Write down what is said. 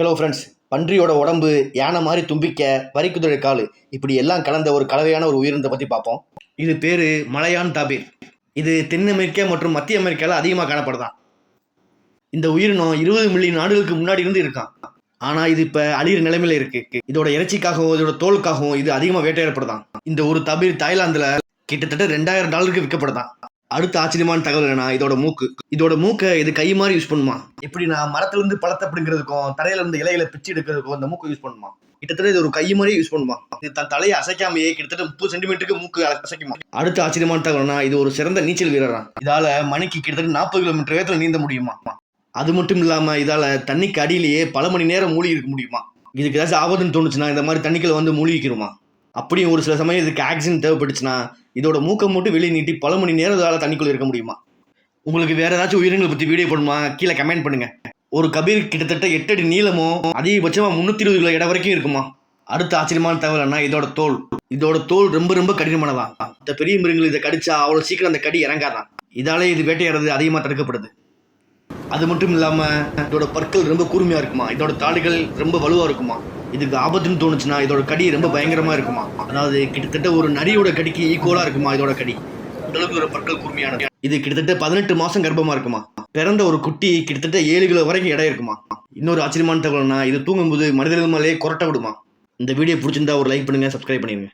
Hello friends பன்றியோட உடம்பு யானை மாதிரி தும்பிக்க வரிக்குதிரை கால். இப்படி எல்லாம் கலந்த ஒரு கலவையான ஒரு உயிரினத்தை பற்றி பார்ப்போம். இது பேர் மலையான் தாபீர். இது தென் அமெரிக்கா மற்றும் மத்திய அமெரிக்காவில் அதிகமாக காணப்படுதான். இந்த உயிரினம் இருபது மில்லியன் ஆண்டுகளுக்கு முன்னாடி இருந்து இருக்கான். ஆனால் இது இப்போ அழியிற நிலைமையில இருக்கு. இதோட இறைச்சிக்காகவும் இதோட தோலுக்காகவும் இது அதிகமாக வேட்டையாடப்படுதான். இந்த ஒரு தபீர் தாய்லாந்தில் கிட்டத்தட்ட ரெண்டாயிரம் டாலருக்கு விற்கப்படுதான். அடுத்த ஆச்சரியமான தகவல் என்னன்னா இதோட மூக்கு. இதோட மூக்கை இது கை மாதிரி யூஸ் பண்ணுமா? இப்படி நான் மரத்துல இருந்து பழத்தை பிடுங்கிறதுக்கும் தரையில இருந்து இலையில பிச்சு எடுக்கிறதுக்கும் இந்த மூக்கு யூஸ் பண்ணுமா? கிட்டத்தட்ட இது ஒரு கை மாதிரி யூஸ் பண்ணுமா? இது தன் தலையை அசைக்காமையே கிட்டத்தட்ட முப்பது சென்டிமீட்டருக்கு மூக்கு அசைக்குமா? அடுத்த ஆச்சரியமான தகவல்னா இது ஒரு சிறந்த நீச்சல் வீரரா. இதால மணிக்கு கிட்டத்தட்ட நாற்பது கிலோமீட்டர் வேகத்துல நீந்த முடியுமா? அது மட்டும் இல்லாம இதால தண்ணிக்கு அடியிலேயே பல மணி நேரம் மூழ்கி இருக்க முடியுமா? இதுக்கு ஏதாச்சும் ஆபத்துன்னு தோணுச்சுன்னா இந்த மாதிரி தண்ணிக்குள்ள வந்து மூழ்கிக்கிறோமா? அப்படியும் ஒரு சில சமயம் இதுக்கு ஆக்சிஜன் தேவைப்பட்டுச்சுன்னா இதோட மூக்கை மட்டும் வெளியே நீட்டி பல மணி நேரம் இதால் தண்ணிக்குள்ளே இருக்க முடியுமா? உங்களுக்கு வேறு ஏதாச்சும் உயிரினங்களை பற்றி வீடியோ போடணுமா? கீழே கமெண்ட் பண்ணுங்கள் ஒரு கபீர் கிட்டத்தட்ட எட்டு அடி நீளமும் அதிகபட்சமாக முந்நூற்றி இருபது கிலோ இடம் வரைக்கும் இருக்குமா? அடுத்த ஆச்சரியமான தகவல்னா இதோட தோல். இதோட தோல் ரொம்ப ரொம்ப கடினமானதான் இந்த பெரிய மிருகங்கள் இதை கடிச்சா அவ்வளோ சீக்கிரம் அந்த கடி இறங்காதான் இதாலே இது வேட்டையாடுறது அதிகமாக தடுக்கப்படுது. அது மட்டும் இல்லாமல் இதோட பற்கள் ரொம்ப கூர்மையாக இருக்குமா? இதோட தாடுகள் ரொம்ப வலுவாக இருக்குமா? இதுக்கு ஆபத்துன்னு தோணுச்சுன்னா இதோட கடி ரொம்ப பயங்கரமாக இருக்குமா? அதாவது கிட்டத்தட்ட ஒரு நரியோட கடிக்கு ஈக்குவலாக இருக்குமா இதோட கடி? அந்தளவுக்கு ஒரு பற்கள் கூர்மையானது இது கிட்டத்தட்ட பதினெட்டு மாதம் கர்ப்பமாக இருக்குமா? பிறந்த ஒரு குட்டி கிட்டத்தட்ட ஏழு கிலோ வரைக்கும் எடை இருக்குமா? இன்னொரு ஆச்சரியமான தகவல்னா இது தூங்கும்போது மனிதர்கள் மேலேயே கொரட்டை விடுமா? இந்த வீடியோ பிடிச்சிருந்தா ஒரு லைக் பண்ணுங்கள் சப்ஸ்கிரைப் பண்ணிடுங்க